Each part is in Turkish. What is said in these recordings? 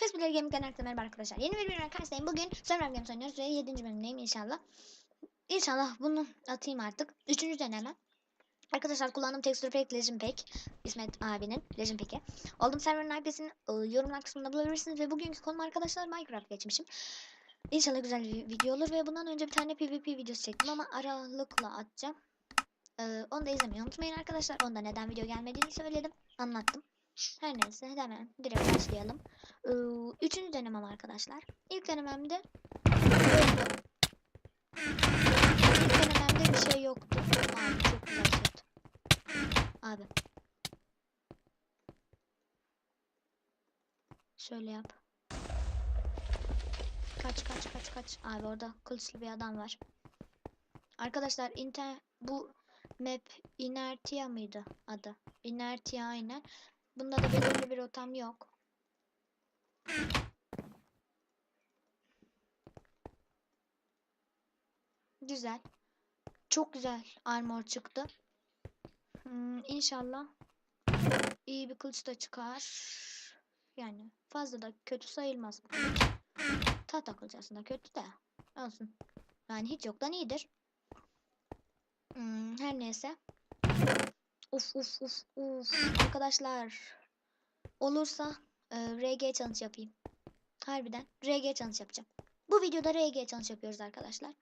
Facebook Gaming'den herkese merhaba arkadaşlar. Yeni bir videoyla karşınızdayım. Bugün Survivor Games oynuyoruz ve 7. bölümdeyim inşallah. İnşallah bunu atayım artık. 3. deneme. Arkadaşlar kullandığım Texture Pack Legend Pack. İsmet abinin Legend Pack'i. Oldum serverın IP'sini e, yorumlar kısmında bulabilirsiniz. Ve bugünkü konum arkadaşlar Minecraft geçmişim. İnşallah güzel bir video olur ve bundan önce bir tane PvP videosu çektim ama aralıkla atacağım. Ee, onu da izlemeyi unutmayın arkadaşlar. Onda neden video gelmediğini söyledim. Anlattım. Her neyse hemen direkt başlayalım. Ee, üçüncü denemem arkadaşlar. İlk denememde. İlk denememde bir şey yoktu. Abi çok güzel set. Abi. Şöyle yap. Kaç kaç kaç kaç. Abi orada kılıçlı bir adam var. Arkadaşlar inter bu map Inertia mıydı adı? Inertia aynen. Bunda da belirli bir rotam yok. Güzel. Çok güzel armor çıktı. Hmm, inşallah iyi bir kılıç da çıkar. Yani fazla da kötü sayılmaz. Tahta kılıç aslında kötü de. Olsun. Yani hiç yoktan iyidir. Hmm, her neyse. Uf uf uf uf. Arkadaşlar. Olursa e, RG challenge yapayım. Harbiden RG challenge yapacağım. Bu videoda RG challenge yapıyoruz arkadaşlar.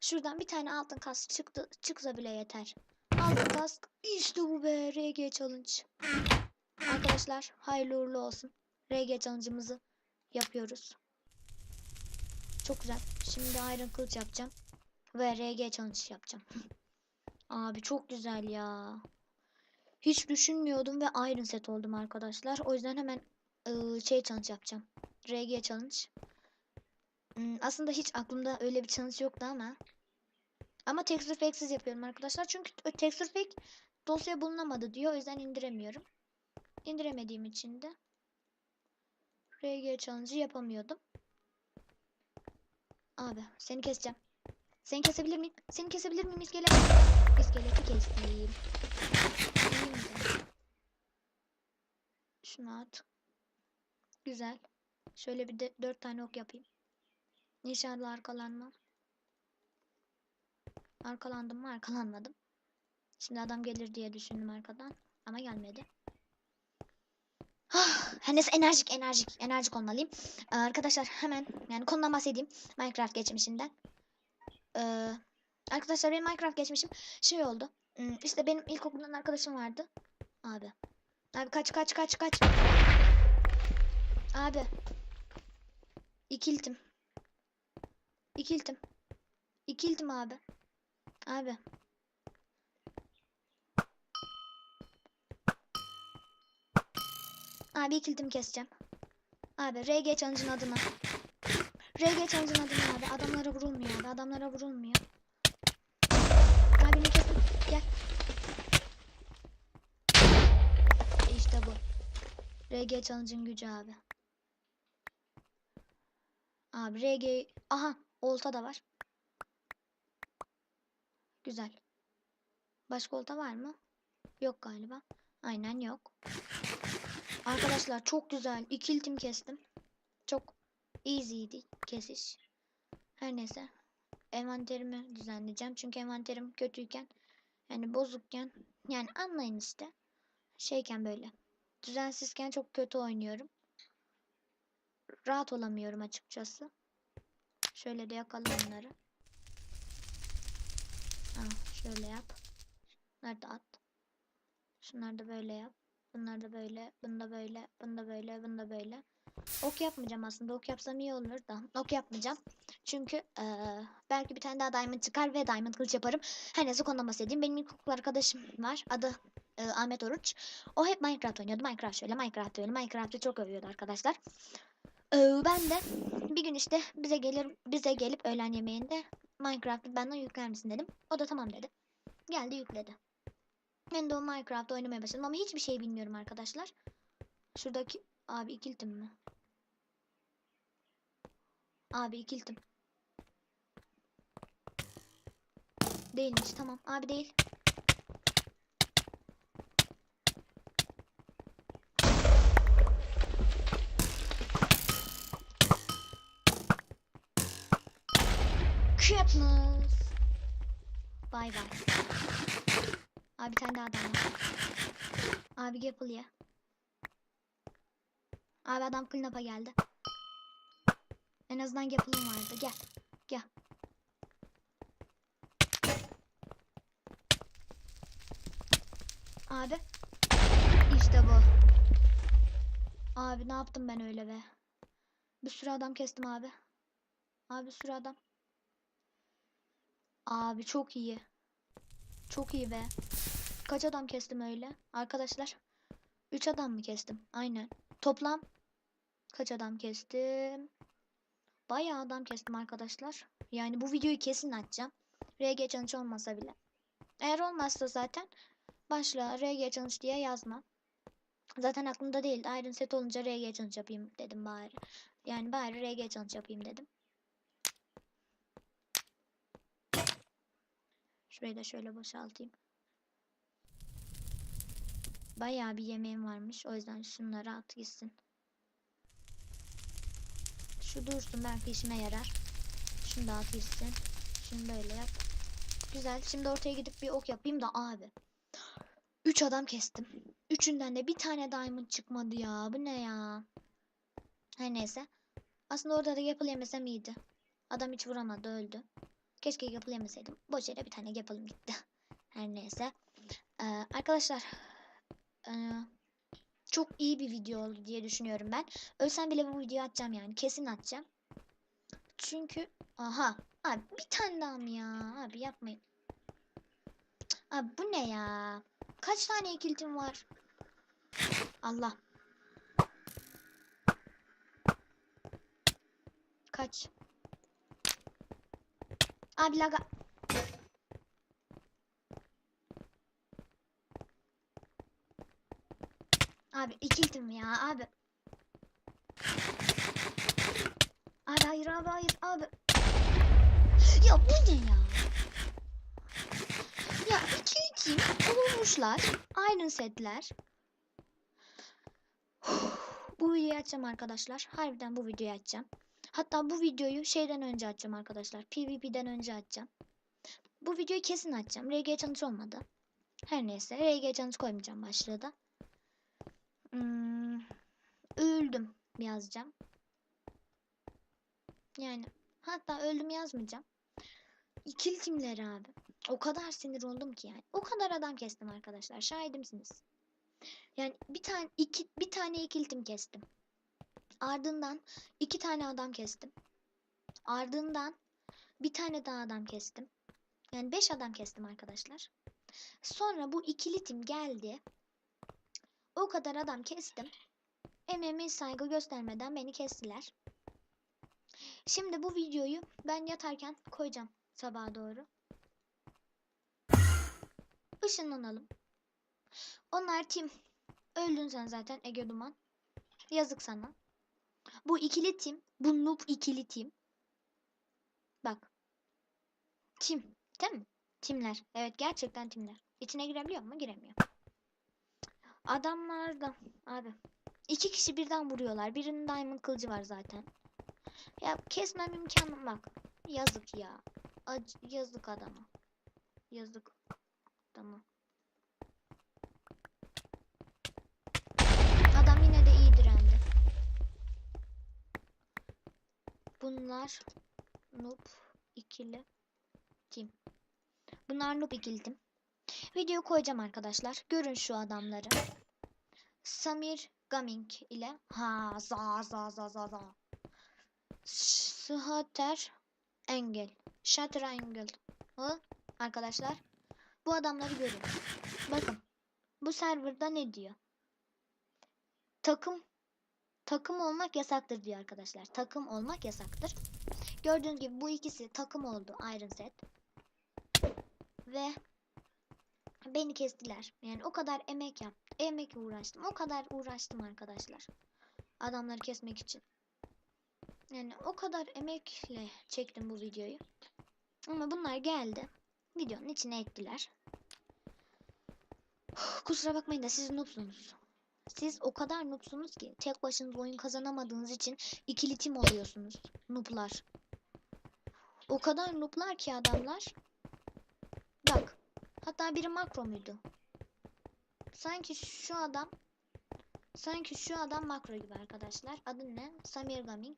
Şuradan bir tane altın kask çıktı çıksa bile yeter. Altın kask işte bu be RG challenge. Arkadaşlar hayırlı uğurlu olsun. RG challenge'ımızı yapıyoruz. Çok güzel. Şimdi iron kılıç yapacağım. Ve RG challenge yapacağım. Abi çok güzel ya. Hiç düşünmüyordum ve Iron set oldum arkadaşlar. O yüzden hemen ıı, şey challenge yapacağım. RG challenge. Hmm, aslında hiç aklımda öyle bir challenge yoktu ama. Ama texture pack'siz yapıyorum arkadaşlar. Çünkü o texture pack dosya bulunamadı diyor. O yüzden indiremiyorum. İndiremediğim için de RG challenge'ı yapamıyordum. Abi seni keseceğim. Seni kesebilir miyim? Seni kesebilir miyim iskelet? İskeleti kestim. İyiyim de. Şunu at. Güzel. Şöyle bir de dört tane ok yapayım. İnşallah arkalanmam. Arkalandım mı? Arkalanmadım. Şimdi adam gelir diye düşündüm arkadan. Ama gelmedi. Ah, neyse enerjik enerjik enerjik olmalıyım. Ee, arkadaşlar hemen yani konudan bahsedeyim. Minecraft geçmişinden. Ee, arkadaşlar benim Minecraft geçmişim şey oldu. Hmm, İşte benim ilkokuldan arkadaşım vardı. Abi. Abi kaç kaç kaç kaç. Abi. İkiltim. İkiltim. İkiltim abi. Abi. Abi ikiltim keseceğim. Abi RG challenge'ın adına. RG challenge'ın adına abi. Adamlara vurulmuyor abi. Adamlara vurulmuyor. Abini kesin. Gel. İşte bu. RG challenge'ın gücü abi. Abi RG... Aha. Olta da var. Güzel. Başka olta var mı? Yok galiba. Aynen yok. Arkadaşlar çok güzel. İkiltim kestim. Çok easy'ydi kesiş. Her neyse. Envanterimi düzenleyeceğim. Çünkü envanterim kötüyken yani bozukken yani anlayın işte. Şeyken böyle. Düzensizken çok kötü oynuyorum. Rahat olamıyorum açıkçası. Şöyle de yakalım onları. Ah, şöyle yap. Bunları da at. Şunları da böyle yap. Bunlar da böyle, bunu da böyle, bunu da böyle, bunu da böyle. Ok yapmayacağım aslında. Ok yapsam iyi olur da. Ok yapmayacağım. Çünkü eee, belki bir tane daha diamond çıkar ve diamond kılıç yaparım. Her neyse konudan bahsedeyim. Benim ilkokul arkadaşım var. Adı eee, Ahmet Oruç. O hep Minecraft oynuyordu. Minecraft şöyle, Minecraft böyle. Minecraft'ı çok övüyordu arkadaşlar. Eee, ben de bir gün işte bize gelir bize gelip öğlen yemeğinde Minecraft'ı benden yükler misin dedim. O da tamam dedi. Geldi yükledi. Ben de o Minecraft oynamaya başladım ama hiçbir şey bilmiyorum arkadaşlar. Şuradaki abi ikiltim mi? Abi ikiltim. Değilmiş tamam. Abi değil. Katniss. Bay bay. Abi bir tane daha adam var. Abi Gapple ye. Abi adam clean up'a geldi. En azından Gapple'ım vardı. Gel. Gel. Abi. İşte bu. Abi ne yaptım ben öyle be. Bir sürü adam kestim abi. Abi bir sürü adam. Abi çok iyi. Çok iyi be. Kaç adam kestim öyle? Arkadaşlar. 3 adam mı kestim? Aynen. Toplam kaç adam kestim? Bayağı adam kestim arkadaşlar. Yani bu videoyu kesin açacağım. RG challenge olmasa bile. Eğer olmazsa zaten başla RG challenge diye yazma. Zaten aklımda değildi. Iron set olunca RG challenge yapayım dedim bari. Yani bari RG challenge yapayım dedim. Şurayı da şöyle boşaltayım. Bayağı bir yemeğim varmış. O yüzden şunları at gitsin. Şu dursun belki işime yarar. Şunu da at gitsin. Şunu böyle yap. Güzel. Şimdi ortaya gidip bir ok yapayım da abi. 3 adam kestim. Üçünden de bir tane diamond çıkmadı ya. Bu ne ya? Her neyse. Aslında orada da yapıl yemesem iyiydi. Adam hiç vuramadı öldü. Keşke yapıl yemeseydim. Boş yere bir tane yapalım gitti. Her neyse. Ee, arkadaşlar. ee, çok iyi bir video oldu diye düşünüyorum ben. Ölsem bile bu videoyu atacağım yani. Kesin atacağım. Çünkü aha abi bir tane daha mı ya? Abi yapmayın. Abi bu ne ya? Kaç tane ikiltim var? Allah. Kaç? Abi laga. Abi ikiltim ya abi. Abi hayır abi hayır abi. Ya bu ne ya? Ya iki tim olmuşlar. Iron setler. bu videoyu açacağım arkadaşlar. Harbiden bu videoyu açacağım. Hatta bu videoyu şeyden önce açacağım arkadaşlar. PvP'den önce açacağım. Bu videoyu kesin açacağım. RG challenge olmadı. Her neyse. RG challenge koymayacağım başlığı da. Hmm, öldüm yazacağım. Yani hatta öldüm yazmayacağım. İkili timler abi. O kadar sinir oldum ki yani. O kadar adam kestim arkadaşlar. Şahidimsiniz. Yani bir tane iki bir tane ikili tim kestim. Ardından iki tane adam kestim. Ardından bir tane daha adam kestim. Yani beş adam kestim arkadaşlar. Sonra bu ikili tim geldi. O kadar adam kestim. Emeğime saygı göstermeden beni kestiler. Şimdi bu videoyu ben yatarken koyacağım sabaha doğru. Işınlanalım. Onlar tim. Öldün sen zaten Ege Duman. Yazık sana. Bu ikili tim. Bu noob ikili tim. Bak. Tim. Değil mi? Timler. Evet gerçekten timler. İçine girebiliyor mu? Giremiyor. Adamlar da abi. iki kişi birden vuruyorlar. Birinin diamond kılıcı var zaten. Ya kesmem imkanım bak. Yazık ya. Ac yazık adama. Yazık adama. Adam yine de iyi direndi. Bunlar noob ikili tim. Bunlar noob ikili tim. Video koyacağım arkadaşlar. Görün şu adamları. Samir Gaming ile ha za za za za za. Sıhater Engel. Shutter Engel. Ha? Arkadaşlar. Bu adamları görün. Bakın. Bu serverda ne diyor? Takım takım olmak yasaktır diyor arkadaşlar. Takım olmak yasaktır. Gördüğünüz gibi bu ikisi takım oldu Iron Set. Ve beni kestiler. Yani o kadar emek yaptım. Emek uğraştım. O kadar uğraştım arkadaşlar. Adamları kesmek için. Yani o kadar emekle çektim bu videoyu. Ama bunlar geldi. Videonun içine ettiler. Kusura bakmayın da siz noobsunuz. Siz o kadar noobsunuz ki tek başınıza oyun kazanamadığınız için ikili tim oluyorsunuz. Nooblar. O kadar noob'lar ki adamlar. Bak. Hatta biri makro muydu? Sanki şu adam Sanki şu adam makro gibi arkadaşlar. Adı ne? Samir Gaming.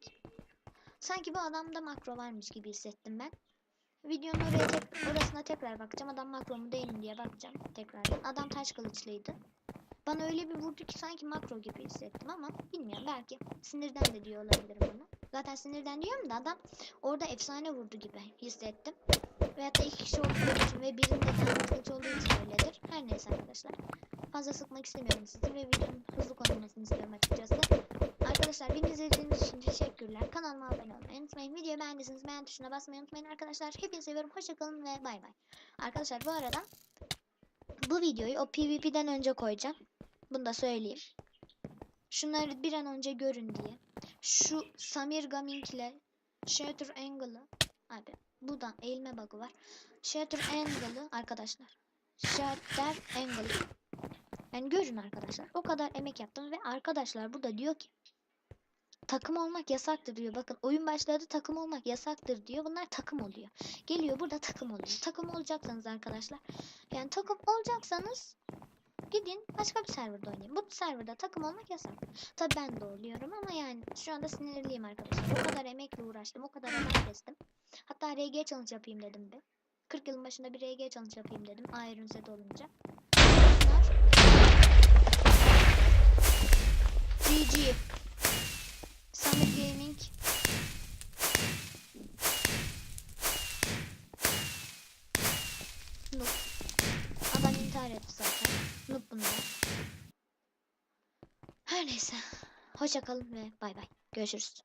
Sanki bu adamda makro varmış gibi hissettim ben. Videonun oraya tek, orasına tekrar bakacağım. Adam makro mu değil mi diye bakacağım tekrar. Adam taş kılıçlıydı. Bana öyle bir vurdu ki sanki makro gibi hissettim ama bilmiyorum belki sinirden de diyor olabilirim bunu. Zaten sinirden diyorum da adam orada efsane vurdu gibi hissettim. Ve hatta iki kişi olduğu için ve birinde kendi kılıç olduğu için öyledir. Her neyse arkadaşlar. Fazla sıkmak istemiyorum sizi ve videonun hızlı konulmasını istiyorum açıkçası. Arkadaşlar beni izlediğiniz için teşekkürler. Kanalıma abone olmayı unutmayın. Videoyu beğendiyseniz beğen tuşuna basmayı unutmayın arkadaşlar. Hepinizi seviyorum. Hoşçakalın ve bay bay. Arkadaşlar bu arada bu videoyu o PvP'den önce koyacağım. Bunu da söyleyeyim. Şunları bir an önce görün diye. Şu Samir Gaming ile Shutter Angle'ı abi bu da eğilme bug'ı var. Shutter Angle'ı arkadaşlar. Shutter Angle'ı yani görün arkadaşlar. O kadar emek yaptım ve arkadaşlar burada diyor ki takım olmak yasaktır diyor. Bakın oyun başladı takım olmak yasaktır diyor. Bunlar takım oluyor. Geliyor burada takım oluyor. Takım olacaksanız arkadaşlar. Yani takım olacaksanız gidin başka bir serverda oynayın. Bu serverda takım olmak yasak. Tabi ben de oluyorum ama yani şu anda sinirliyim arkadaşlar. O kadar emekle uğraştım. O kadar emek kestim. Hatta RG challenge yapayım dedim bir. 40 yılın başında bir RG challenge yapayım dedim. Iron Z olunca. GG. Summit Gaming. Noob. Adam intihar etti zaten. Noob bunlar. Her neyse. Hoşça kalın ve bay bay. Görüşürüz.